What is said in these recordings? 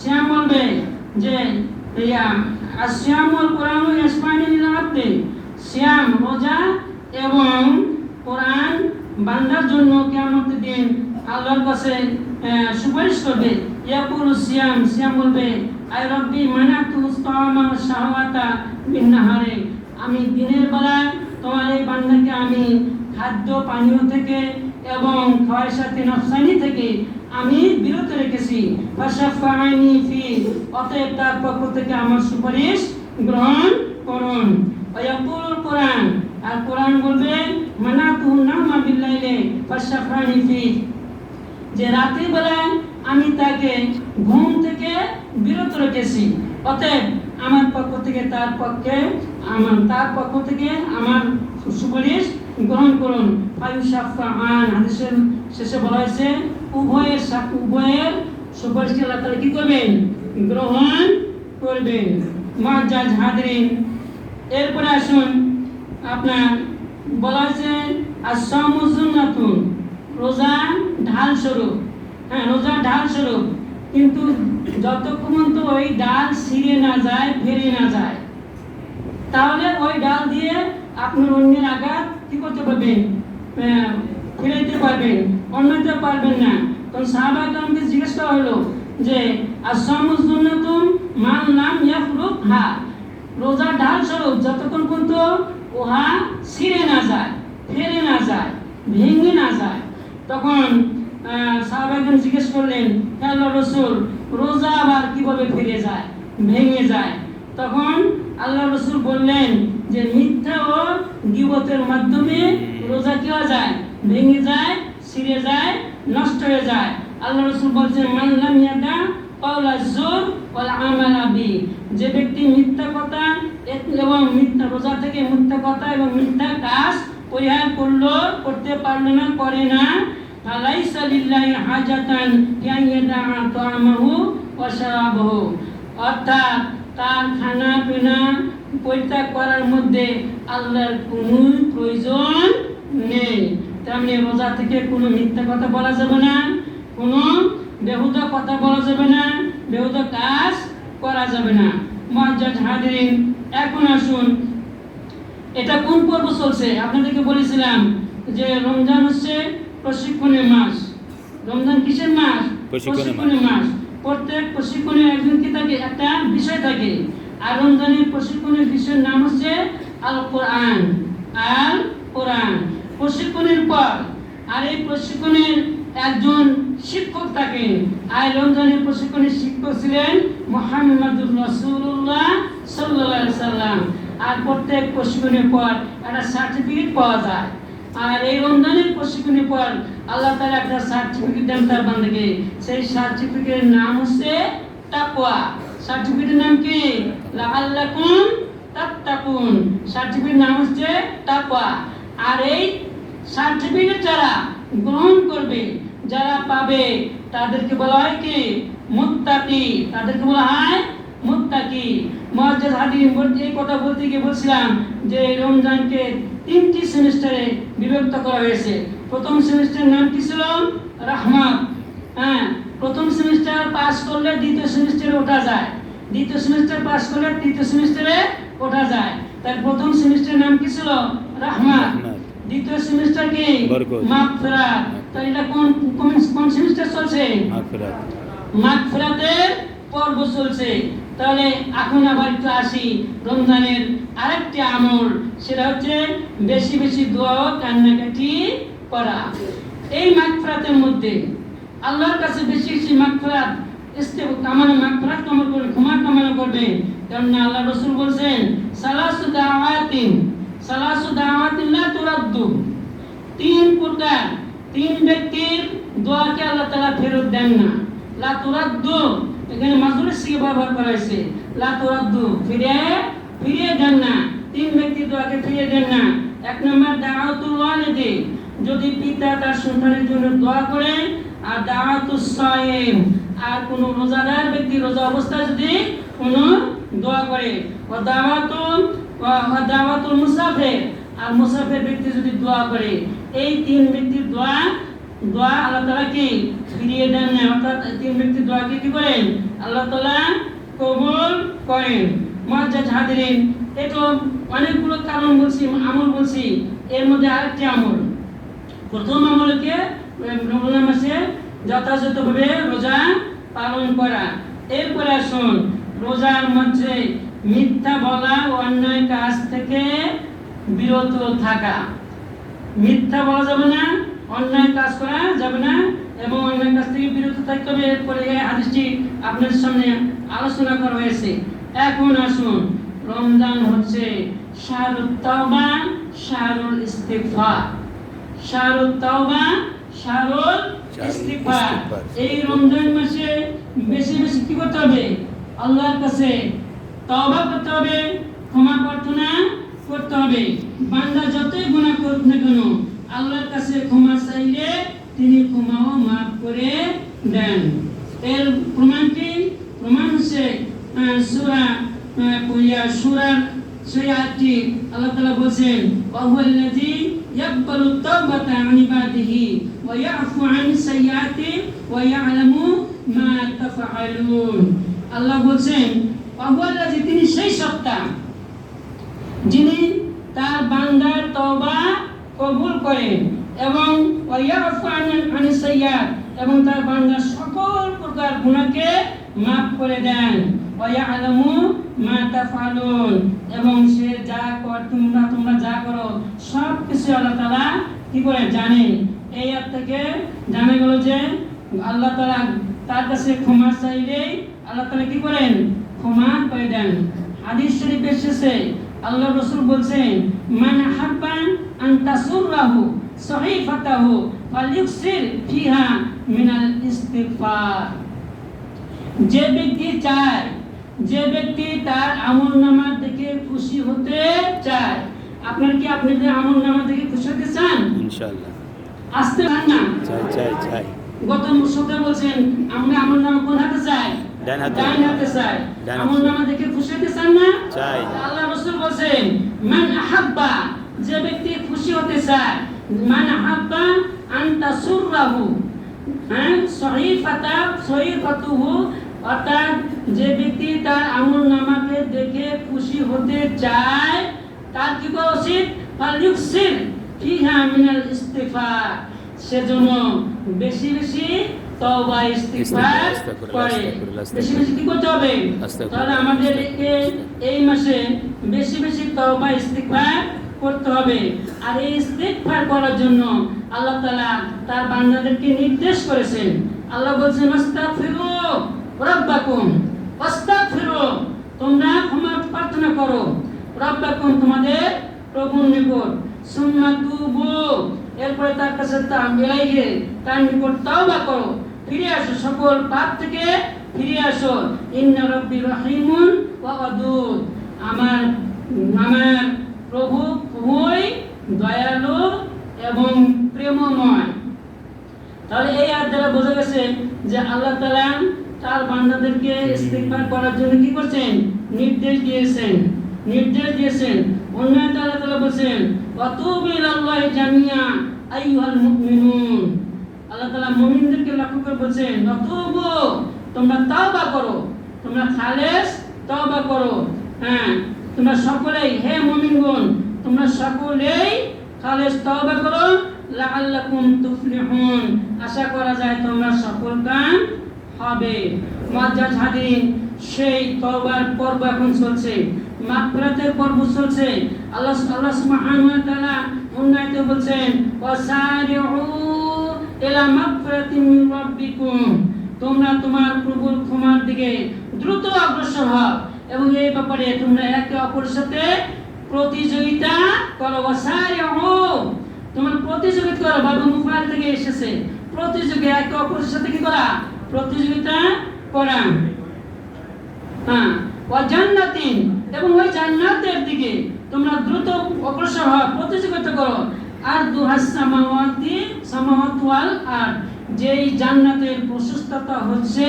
শ্যাম বলবে যে ইয়া শ্যামল কোরআন আপনি শ্যাম রোজা এবং কোরআন বান্দার জন্য কেমন দিন আল্লাহর কাছে সুপারিশ করবে ইয়াকুল সিয়াম সিয়াম বলবে আই রব্বি মানাতু তামা শাহওয়াতা নাহারে আমি দিনের বেলায় তোমার এই বান্দাকে আমি খাদ্য পানীয় থেকে এবং খাওয়ার সাথে নফসানি থেকে আমি বিরত রেখেছি। অতএব তার পক্ষ থেকে আমার সুপারিশ গ্রহণ করুন। কোরআন, আর কোরআন বলবে মানাতু নামা বিল্লাইলে ফাশাফাইনি ফি যে রাতের বেলায় আমি তাকে ঘুম থেকে বিরত রেখেছি। অতএব আমার পক্ষ থেকে তার পক্ষে, আমার, তার পক্ষ থেকে আমার সুপারিশ গ্রহণ করুন। ফায়ুসাফান হাদিসের শেষে বলা হয়েছে উভয়ের উভয়ের সুপারিশ আল্লাহ তাআলা কি করবেন? গ্রহণ করবেন। মাজাজ হাদরিন এরপরে আসুন, আপনার বলা হয়েছে আসামুজুন্নাতুন রোজা ঢাল স্বরূপ। হ্যাঁ রোজা ঢাল স্বরূপ। কিন্তু যতক্ষণ তো ওই ডাল ছিঁড়ে না যায় ফেরে না যায়, তাহলে ওই ডাল দিয়ে আপনি অন্যের আঘাত কি করতে পারবেন? ফেরাইতে পারবেন, অন্যতে পারবেন না। তখন সাহাবা কামকে জিজ্ঞেস করা হলো যে আসামুজুন্নাতুন মান নাম ইয়াফরুক হা? রোজা ঢাল স্বরূপ যতক্ষণ পর্যন্ত উহা ছিঁড়ে না যায় ফেরে না যায়, ভেঙে না যায়। তখন সাহাবাগণ জিজ্ঞেস করলেন হ্যালো রসুল, রোজা আবার কীভাবে ফিরে যায়, ভেঙে যায়? তখন আল্লাহ রসুল বললেন যে, মিথ্যা ও গিবতের মাধ্যমে রোজা কি হয়ে যায়, ভেঙে যায়, ছিঁড়ে যায় নষ্ট হয়ে যায়। আল্লাহ রসুল বলছেন মানলাম ইয়াদা কওলা জোর ওয়াল আমালা বি। যে ব্যক্তি মিথ্যা কথা, এবং মিথ্যা রোজা থেকে মিথ্যা কথা এবং মিথ্যা কাজ পরিহার করল, করতে পারল না, করে না। ফালাইসা লিল্লাহি হাজাতান ইয়াদা তাআমাহু ওয়া শারাবাহু। অর্থাৎ তার খানা পিনা পরিত্যাগ করার মধ্যে আল্লাহর কোনো প্রয়োজন নেই। তেমনি রোজা থেকে কোনো মিথ্যা কথা বলা যাবে না কোনো বেহুদা কথা বলা যাবে না বেহুদা কাজ করা যাবে না। মহাজাজ হাদিন এখন আসুন। এটা কোন পর্ব চলছে? আপনাদেরকে বলেছিলাম যে রমজান হচ্ছে প্রশিক্ষণের মাস। রমজান কিসের মাস? প্রশিক্ষণের মাস। মাস। প্রত্যেক প্রশিক্ষণের একজন কি থাকে? একটা বিষয় থাকে। আর রমজানের প্রশিক্ষণের বিষয়ের নাম হচ্ছে আল কোরআন আল কোরআন প্রশিক্ষণের পর আর এই প্রশিক্ষণের একজন শিক্ষক থাকেন আর রমজানের প্রশিক্ষণের শিক্ষক ছিলেন মোহাম্মদুর রসুল্লাহ সাল্লাহ সাল্লাম। আর প্রত্যেক প্রশিক্ষণের পর একটা সার্টিফিকেট পাওয়া যায়। আর এই রমজানের প্রশিক্ষণের পর আল্লাহ তাআলা একটা সার্টিফিকেট দেন তার বান্দাকে। সেই সার্টিফিকেটের নাম হচ্ছে তাকওয়া। সার্টিফিকেটের নাম কি? লাআল্লাকুম তাত্তাকুন। সার্টিফিকেট নাম হচ্ছে তাকওয়া। আর এই সার্টিফিকেট যারা গ্রহণ করবে, যারা পাবে, তাদেরকে বলা হয় কি? মুত্তাকি। তাদেরকে বলা হয় মুত্তাকি। মহাজ্জাদ হাদিম বলতে এই কথা বলতে গিয়ে বলছিলাম যে রমজানকে তিনটি সেমিস্টারে বিভক্ত করা হয়েছে। প্রথম সেমিস্টারের নাম কি ছিল? রাহমাত। হ্যাঁ প্রথম সেমিস্টার পাস করলে দ্বিতীয় সেমিস্টারে ওঠা যায়। দ্বিতীয় সেমিস্টার পাস করলে তৃতীয় সেমিস্টারে ওঠা যায়। তার প্রথম সেমিস্টারের নাম কি ছিল? রাহমাত। রাহমাত। দ্বিতীয় সেমিস্টার কি? মাগফিরাত। তাহলে এটা কোন কোন কোন সেমিস্টার চলছে? মাগফিরাত। মাগফিরাতের পর্ব চলছে। তাহলে এখন আবার একটু আসি। রমজানের আরেকটি আমল সেটা হচ্ছে বেশি বেশি দোয়া ও কান্নাকাটি করা। এই মাগফিরাতের মধ্যে আল্লাহর কাছে বেশি বেশি মাগফিরাত ইস্তে কামানো মাগফিরাত কামনা করবে ক্ষমা কামনা করবে। কারণ আল্লাহ রসুল বলছেন সালাসু দাওয়াতিন সালাসু দাওয়াতিন লা তুরাদ্দু। তিন প্রকার, তিন ব্যক্তির দোয়াকে আল্লাহ তাআলা ফেরত দেন না। লা তুরাদ্দু, এখানে মাজুরের সিগে ব্যবহার করা হয়েছে। লা তুরাদ্দু, ফিরে, ফিরিয়ে দেন না। তিন ব্যক্তির দোয়াকে ফিরিয়ে দেন না। এক নম্বর, দাওয়াতুল ওয়ালিদি, যদি পিতা তার সন্তানের জন্য দোয়া করেন, আর দাওয়াতুস সাইম, আর কোনো রোজাদার ব্যক্তি রোজা অবস্থায় যদি কোনো দোয়া করে ও দাওয়াতুল দাওয়াতুল মুসাফির। আর মুসাফির ব্যক্তি যদি দোয়া করে, এই তিন ব্যক্তির দোয়া দোয়া আল্লাহ তালা কি ফিরিয়ে দেন না অর্থাৎ তিন ব্যক্তি দোয়াকে কি করেন? আল্লাহ তালা কবুল করেন। মজ্জাজ হাদিরিন। এ তো অনেকগুলো কারণ বলছি, আমল বলছি, এর মধ্যে আরেকটি আমল। প্রথম আমলকে রমজান মাসে যথাযথভাবে রোজা পালন করা। এরপরে আসুন, রোজার মধ্যে মিথ্যা বলা ও অন্যায় কাজ থেকে বিরত থাকা। মিথ্যা বলা যাবে না অন্যায় কাজ করা যাবে না এবং অন্যায় কাজ থেকে বিরত থাকতে হবে। এরপরে এই হাদিসটি আপনার সামনে আলোচনা করা হয়েছে। এখন আসুন রমজান হচ্ছে শাহরুল তাওবা শাহরুল ইস্তিগফার। শাহরুল তাওবা শাহরুল ইস্তিগফার। এই রমজান মাসে বেশি বেশি কি করতে হবে? আল্লাহর কাছে তওবা করতে হবে, ক্ষমা প্রার্থনা করতে হবে। বান্দা যতই গুনাহ করুক না কেন, আল্লাহর কাছে ক্ষমা চাইলে তিনি ক্ষমাও মাফ করে দেন। এর প্রমাণ কি? প্রমাণ হচ্ছে সূরা কুইয়া সূরার সেই আয়াতটি আল্লাহ তাআলা বলেন ওয়াহুয়াল্লাযী ইয়াকবালু তাওবাতা আন ইবাদিহি ওয়া ইয়াফু আন সাইয়্যাতি ওয়া ইয়ালামু মা তাফআলুন। আল্লাহ বলেন ওয়াহুয়াল্লাযী তিনি সেই সত্তা যিনি তার বান্দার তওবা কবুল করেন এবং এবং তার বান্দার সকল প্রকার গুনাহকে মাফ করে দেন। এবং সে যা কর তোমরা তোমরা যা করো সব কিছু আল্লাহ তাআলা কি করে জানেন এই আয়াত থেকে জানা গেল যে আল্লাহ তাআলা তার কাছে ক্ষমা চাইলে আল্লাহ তাআলা কি করেন? ক্ষমা করে দেন হাদিস শরীফে এসেছে আল্লাহ রসুল বলছেন মান হাব্বান আন তাসুররাহু সহিফাতাহু ফালিউকসির ফিহা মিনাল ইস্তিগফার। যে ব্যক্তি চায় যে ব্যক্তি তার আমল নামা থেকে খুশি হতে চায় আপনার কি আপনি যে আমল নামা থেকে খুশি হতে চান? ইনশাআল্লাহ। আসতে চান না? চাই চাই চাই। গত মুসলমান বলছেন আমরা আমল নামা কোন হাতে চাই? ডান হাতে। ডান হাতে চাই। আমল নামা দেখে খুশি হতে চান না চাই। আল্লাহ রাসূল বলেন মান আহাব্বা যে ব্যক্তি খুশি হতে চায় মান আহাব্বা আন হ্যাঁ সহিফাতা সহিফাতুহু অর্থাৎ যে ব্যক্তি তার আমল নামাকে দেখে খুশি হতে চায় তার কি করা উচিত ফালিউকসির ফিহা মিনাল ইস্তিগফার সেজন্য বেশি বেশি বেশি করতে হবে? তাহলে আমাদেরকে এই মাসে বেশি বেশি করতে হবে। আর এই করার জন্য আল্লাহ তার বান্দাদেরকে নির্দেশ করেছেন। আল্লাহ বলছেন তোমরা ক্ষমা প্রার্থনা করো। রাব্বাকুম তোমাদের প্রভুর নিকট। সুম্মা তুবু, এরপরে তার কাছে তা মিলাইয়ে তার নিকট তাওবা করো। ফিরে আসো সকল পাপ থেকে, ফিরে আসো। ইন্না রব্বি রহিমুন ওয়া ওয়াদুদ আমার আমার প্রভু খুবই দয়ালু এবং প্রেমময়। তাহলে এই আর দ্বারা বোঝা গেছে যে আল্লাহ তালা তার বান্দাদেরকে ইস্তিগফার করার জন্য কি করছেন? নির্দেশ দিয়েছেন। নির্দেশ দিয়েছেন। অন্য আল্লাহ তাআলা বলেছেন ওয়াতুবু ইলাল্লাহি জামিয়া আইয়ুহাল মুমিনুন। আল্লাহ তাআলা মুমিনদেরকে লক্ষ্য করে বলছেন ওয়াতুবু তোমরা তাওবা করো। তোমরা খালেস তাওবা করো। হ্যাঁ তোমরা সকলেই, হে মুমিনগণ, তোমরা সকলেই খালেস তাওবা করো। লাআল্লাকুম তুফলিহুন। আশা করা যায় তোমরা সফল কাম হবে। মুআজ্জাজ হাদিন, সেই তওবার পর্ব এখন চলছে। মাগফিরাতের পর্ব চলছে। আল্লাহ আল্লাহ সুবহানাহু ওয়া তাআলা অন্যায়তে বলছেন ওয়াসারিউ ইলা মাগফিরাতিন মিন রাব্বিকুম। তোমরা তোমার প্রভুর ক্ষমার দিকে দ্রুত অগ্রসর হও এবং এই ব্যাপারে তোমরা একে অপরের সাথে প্রতিযোগিতা করো। তোমার প্রতিযোগিতা করা। বাবু মুফাল থেকে এসেছে। প্রতিযোগী একে অপরের সাথে কি করা? প্রতিযোগিতা করা। হ্যাঁ। ও জান্নাতিন এবং ওই জান্নাতের দিকে তোমরা দ্রুত অগ্রসর হও। প্রতিযোগিতা করো। আর দুহাস সামাওয়াতি, সামাওয়াত ওয়াল আর যেই জান্নাতের প্রশস্ততা হচ্ছে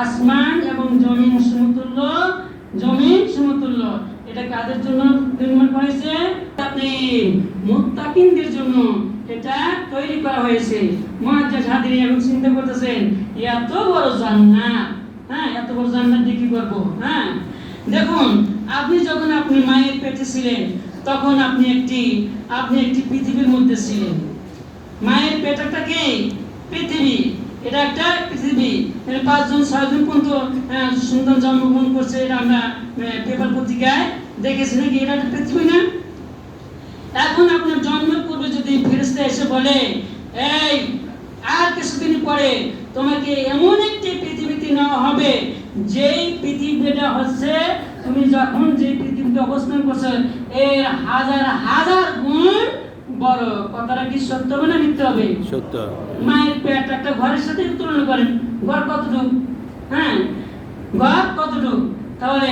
আসমান এবং জমিন সমতুল্য জমিন সমতুল্য। এটা কাদের জন্য নির্মাণ করেছে? মুত্তাকিন মুত্তাকিনদের জন্য এটা তৈরি করা হয়েছে। মহাজ্জাজ হাদিনী এখন চিন্তা করতেছেন, এত বড় জান্নাত হ্যাঁ এত বড় জান্নাত দিয়ে কি করব হ্যাঁ? দেখুন, আপনি যখন আপনি মায়ের পেটে ছিলেন তখন আপনি একটি আপনি একটি পৃথিবীর মধ্যে ছিলেন। মায়ের পেট একটা কি? পৃথিবী। এটা একটা পৃথিবী। এর পাঁচজন, ছয়জন পর্যন্ত সন্তান জন্মগ্রহণ করছে। এটা আমরা পেপার পত্রিকায় দেখেছি নাকি? এটা একটা পৃথিবী না? এখন আপনার জন্মের পূর্বে যদি ফেরেশতা এসে বলে, এই, আর কিছুদিন পরে তোমাকে এমন একটি পৃথিবীতে নেওয়া হবে, যেই পৃথিবীটা হচ্ছে, তুমি যখন যে পৃথিবীতে অবস্থান করছ এর হাজার হাজার গুণ বড়। কথাটা কি সত্য হবে না মিথ্যে হবে? সত্য। মায়ের পেট একটা ঘরের সাথে তুলনা করেন ঘর কতটুক? হ্যাঁ? ঘর কতটুক? তাহলে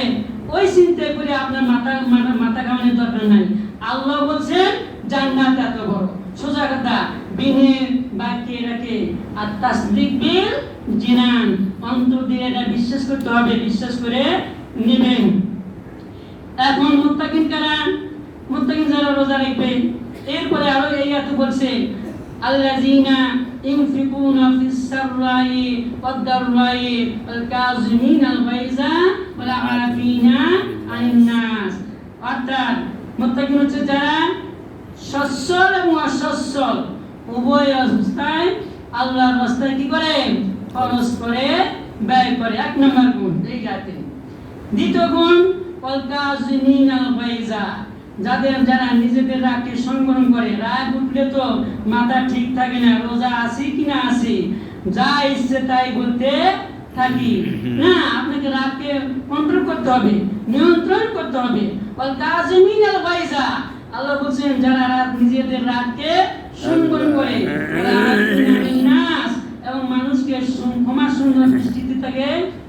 ওই চিন্তা করে আপনার মাথা মাথা মাথা কামানোর দরকার নাই। আল্লাহ বলছেন জান্নাত এত বড়। সোজা কথা বিনে বাকি রাখে। আর তাসদিক বিল জিনান। অন্তর দিয়ে এটা বিশ্বাস করতে হবে বিশ্বাস করে নেবেন। এখন মুত্তাকিন কারা মুত্তাকিন যারা রোজা রাখবে এরপরে আরও এই আয়াতে বলছে, আল্লাযিনা ইনফিকুনা ফিস সাররাই ওয়াদ দাররাই ওয়াল কাযিমিনাল গায়জা ওয়াল আফিনা আনিন নাস। অর্থাৎ মুত্তাকিন হচ্ছে যারা সচ্ছল এবং অসচ্ছল। উভয় অবস্থায় আল্লাহর রাস্তায় কি করে? খরচ করে, ব্যয় করে। এক নম্বর গুণ এই জাতি দ্বিতীয় গুণ যাদের যারা নিজেদের রাগকে সংবরণ করে রাগ উঠলে তো মাথা ঠিক থাকে না রোজা আছি কি না আছি? যা ইচ্ছে তাই বলতে থাকি। না আপনাকে রাগকে কন্ট্রোল করতে হবে নিয়ন্ত্রণ করতে হবে। আল্লাহ বলছেন যারা রাগ নিজেদের রাগকে সংবরণ করে এবং মানুষকে ক্ষমা সুন্দর দৃষ্টিতে থাকে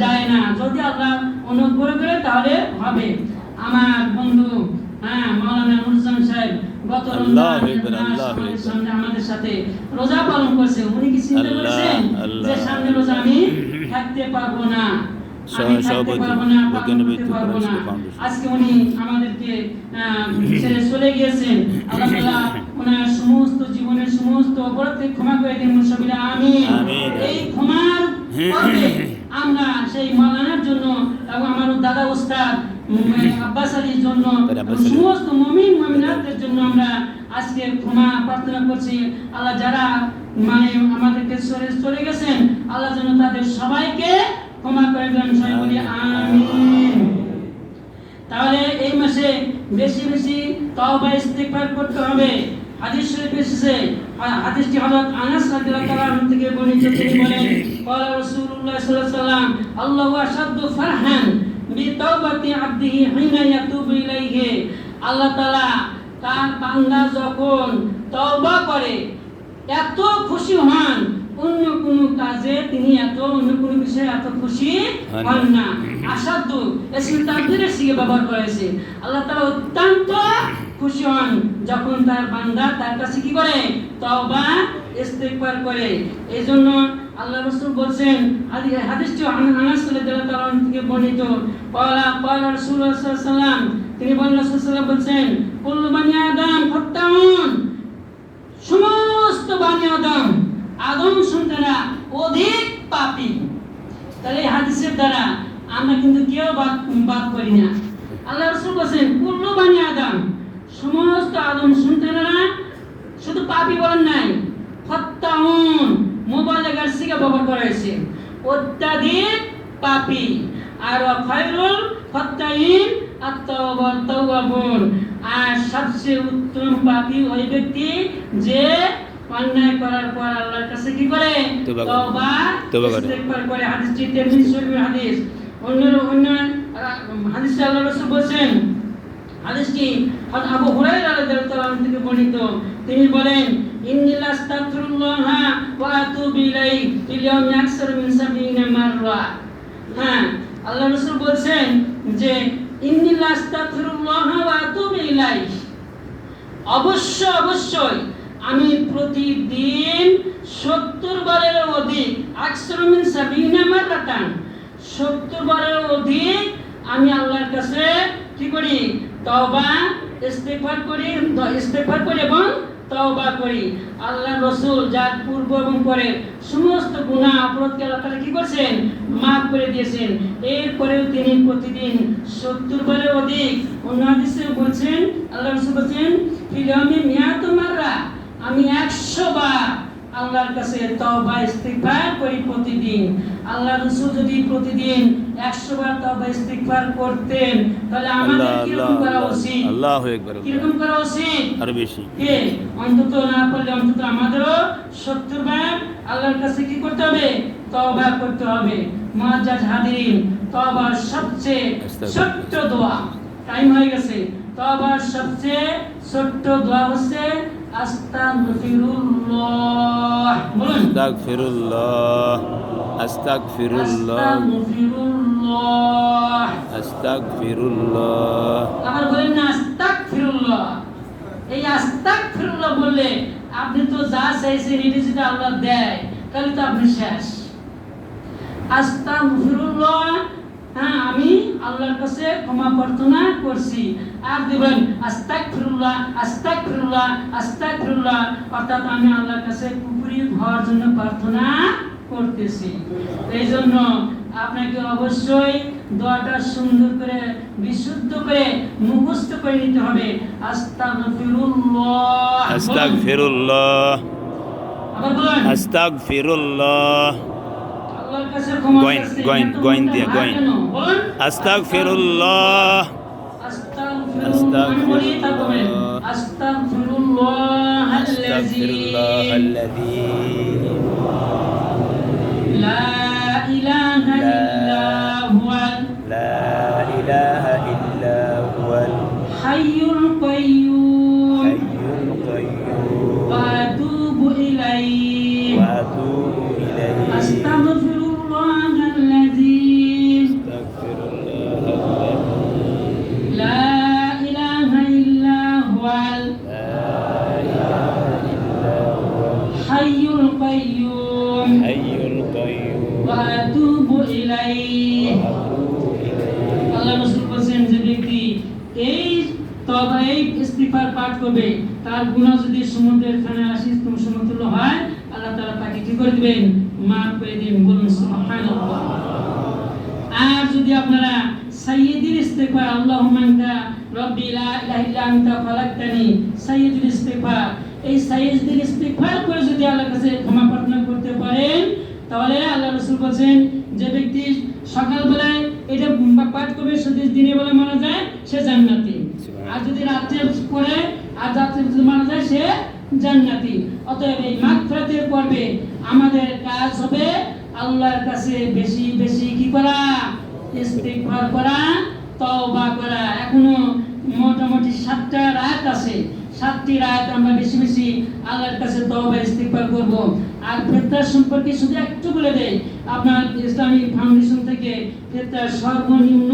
যায় না যদি আল্লাহ অনুগ্রহ করে তাহলে হবে আমার বন্ধু হ্যাঁ মাওলানা নুরজান সাহেব গত। সামনে আমাদের সাথে রোজা পালন করছে উনি কি চিন্তা করেছেন। যে সামনে রোজা আমি থাকতে পারব না আমি। আজকে উনি আমাদেরকে ছেড়ে চলে গিয়েছেন আল্লাহ ওনার সমস্ত জীবনের সমস্ত অপরাধকে ক্ষমা করে দিন আমিন। এই ক্ষমার আমরা সেই মাওলানার জন্য এবং আমার দাদা ওস্তাদ আব্বাস আলীর জন্য। সমস্ত মুমিন মুমিনাতদের জন্য আমরা আজকে ক্ষমা প্রার্থনা করছি। আল্লাহ যারা মানে আমাদেরকে সরে চলে গেছেন আল্লাহ যেন তাদের সবাইকে ক্ষমা করে দেন। সবাই আমিন। তাহলে এই মাসে বেশি বেশি তওবা ইস্তিগফার করতে হবে। হাদিস শরীফ এসেছে হাদিসটি হযরত আনাস রাদিয়াল্লাহু আনহু থেকে বর্ণিত তিনি বলেন ক্বালা রাসূলুল্লাহ সাল্লাল্লাহু আলাইহি ওয়াসাল্লাম আল্লাহু আশাদ্দু ফারহান বিতাওবাতি আবদিহি হিনা ইয়াতুবু ইলাইহি। আল্লাহ তাআলা তার বান্দা যখন তওবা করে এত খুশি হন অন্য কোনো কাজে তিনি এত অন্য কোনো বিষয়ে এত খুশি হন না। আসাধ্য এসে তাদের সিগে ব্যবহার করেছে। আল্লাহ তাআলা অত্যন্ত খুশি হন। যখন তার বান্দা তার কাছে কি করে? তওবা, ইস্তেগফার করে। এই জন্য আল্লাহ রাসূল বলছেন, হাদি- হাদিসটি আন- আনাস রাদিয়াল্লাহু থেকে বর্ণিত। ক্বালা ক্বালা রাসূলুল্লাহ সাল্লাল্লাহু তিনি বলেন, রাসূল বলছেন, কুল্লু বানি আদম ফাত্তাউন। সমস্ত বানি আদম আদম সন্তানরা অধিক পাপী। তাহলে হাদিসের দ্বারা আমরা কিন্তু কেউ বাদ বাদ করি না। আল্লাহ রসুল বলছেন, কুল্লু বানি আদম। সমস্ত আদম সন্তানেরা শুধু পাপী বলেন নাই। হত্যাউন মোবাইলের সিকে ব্যবহার করা হয়েছে। অত্যাধিক পাপী। আর খয়রুল হত্যাইন আত্মাওয়াবুন আর সবচেয়ে উত্তম পাপী ওই ব্যক্তি যে অন্যায় করার পর আল্লাহর কাছে কি করে? তওবা। ইস্তেগফার করে। হাদিসটি তিরমিজি শরীফের হাদিস। অন্য অন্য হাদিসে আল্লাহ রাসূল বলেন হাদিসটি আবু হুরায়রা রাদিয়াল্লাহু আনহু থেকে বর্ণিত। তিনি বলেন ইন্নী লাস্তাগফিরুল্লাহ ওয়া আতুবু ইলাইহি ফিল ইয়াউমি আকসার মিন সাবিনা মাররা। হ্যাঁ আল্লাহ রাসূল বলছেন যে ইন্নী লাস্তাগফিরুল্লাহ ওয়া আতুবু ইলাইহি। অবশ্য অবশ্যই, আমি প্রতিদিন সত্তর বারের অধিক আকসরমিন সাবিনা মারাতান সত্তর বারের অধিক আমি আল্লাহর কাছে কি করি? তওবা ইস্তেগফার করি ইস্তেগফার করি এবং তওবা করি। আল্লাহ রসুল যার পূর্ব এবং পরে সমস্ত গুনাহ অপরাধকে আল্লাহ তাআলা কি করছেন? মাফ করে দিয়েছেন। এরপরেও তিনি প্রতিদিন সত্তর বারের অধিক অন্য হাদিসে বলছেন, আল্লাহ রসুল বলছেন ফিলামি মিয়াত মাররা আমি একশো বার আল্লাহর কাছে তওবা ইস্তিগফার করি প্রতিদিন। আল্লাহ রসুল যদি প্রতিদিন একশো বার তওবা ইস্তিগফার করতেন তাহলে আমাদের আল্লাহ কীরকম করা উচিত? আল্লাহ একবার কীরকম করা উচিত? আর বেশি। কে? অন্তত না করলে অন্তত আমাদেরও সত্তর বার আল্লাহর কাছে কি করতে হবে? তওবা করতে হবে। মুআজ্জাজ হাদিরিন তওবার সবচেয়ে ছোট্ট দোয়া। টাইম হয়ে গেছে। তওবার সবচেয়ে ছোট্ট দোয়া হচ্ছে আস্তাগফিরুল্লাহ। বলুন। আস্তাগফিরুল্লাহ আস্তাগফিরুল্লাহ আস্তাগফিরুল্লাহ। আস্তাগফিরুল্লাহ। আবার বলেন না আস্তাগফিরুল্লাহ। এই আস্তাগফিরুল্লাহ বললে আপনি তো যা চাইছেন এটি যদি আল্লাহ দেয় তাহলে তো আপনি শেষ। আস্তাগফিরুল্লাহ হ্যাঁ আমি আল্লাহর কাছে ক্ষমা প্রার্থনা করছি। আর দিবেন আস্তাগফিরুল্লাহ আস্তাগফিরুল্লাহ আস্তাগফিরুল্লাহ। অর্থাৎ আমি আল্লাহর কাছে পুকুরি হওয়ার জন্য প্রার্থনা করতেছি। এই জন্য আপনাকে অবশ্যই দোয়াটা সুন্দর করে বিশুদ্ধ করে মুখস্থ করে নিতে হবে। আস্তাগফিরুল্লাহ। আস্তাগফিরুল্লাহ। আবার বলুন। আস্তাগফিরুল্লাহ। আল্লাহর কাছে ক্ষমা গয়েন। গয়েন, গয়েন দিয়ে, গয়েন। আস্তাগফিরুল্লাহ। أستغفر الله أستغفر الله الذي لا إله إلا هو لا إله إلا هو الحي القيوم الحي القيوم. আনতা খালাকতানি সাইয়্যিদুল এই ইস্তিগফার করে যদি আল্লাহর কাছে ক্ষমা প্রার্থনা করতে পারেন তাহলে আল্লাহ রাসূল বলেন যে ব্যক্তি সকালবেলায় এটা পাঠ করবে যদি দিনের বেলা মারা যায় সে জান্নাতি। আর যদি রাত্রে করে আর রাত্রে যদি মারা যায় সে জান্নাতি। অতএব এই মাগফিরাতের পর্বে আমাদের কাজ হবে আল্লাহর কাছে বেশি বেশি কি করা? ইস্তিগফার করা তওবা করা। এখনও মোটামুটি সাতটা রাত আছে। সাতটি রাত আমরা বেশি বেশি আল্লাহর কাছে তওবা, ইস্তিগফার করব। আর ফেতরার সম্পর্কে শুধু একটু বলে দেই, আপনার ইসলামিক ফাউন্ডেশন থেকে ফেতরার সর্বনিম্ন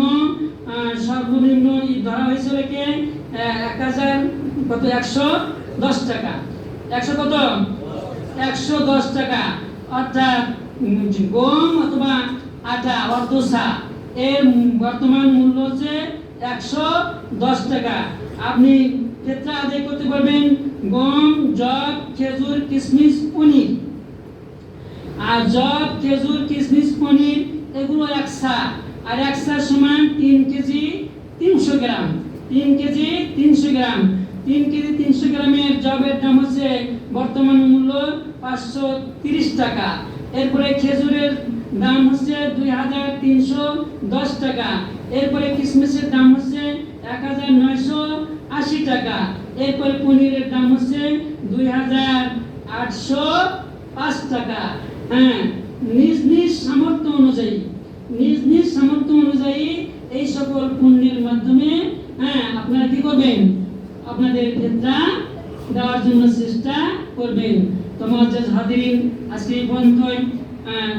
সর্বনিম্ন ধরা হয়েছিল কে? এক হাজার কত? একশো দশ টাকা। একশো কত? একশো দশ টাকা। অর্থাৎ গম অথবা আটা অর্ধসা এর বর্তমান মূল্য হচ্ছে একশো দশ টাকা। আপনি ক্ষেত্রে আদায় করতে পারবেন গম জব খেজুর কিশমিশ পনির। আর জব খেজুর কিশমিশ পনির, এগুলো একসা আর একসার সমান তিন কেজি তিনশো গ্রাম। তিন কেজি তিনশো গ্রাম। তিন কেজি তিনশো গ্রামের জবের দাম হচ্ছে বর্তমান মূল্য পাঁচশো তিরিশ টাকা। এরপরে খেজুরের দাম হচ্ছে দুই হাজার তিনশো দশ টাকা। এরপরে কিশমিশের দাম হচ্ছে এক হাজার নয়শো আশি টাকা। এরপরে পনিরের দাম হচ্ছে দুই হাজার আটশো পাঁচ টাকা। হ্যাঁ নিজ নিজ সামর্থ্য অনুযায়ী নিজ নিজ সামর্থ্য অনুযায়ী এই সকল পণ্যের মাধ্যমে হ্যাঁ আপনারা কি করবেন? আপনাদের ক্ষেত্রা দেওয়ার জন্য চেষ্টা করবেন। তোমার যে হাদিন আজকে আহ,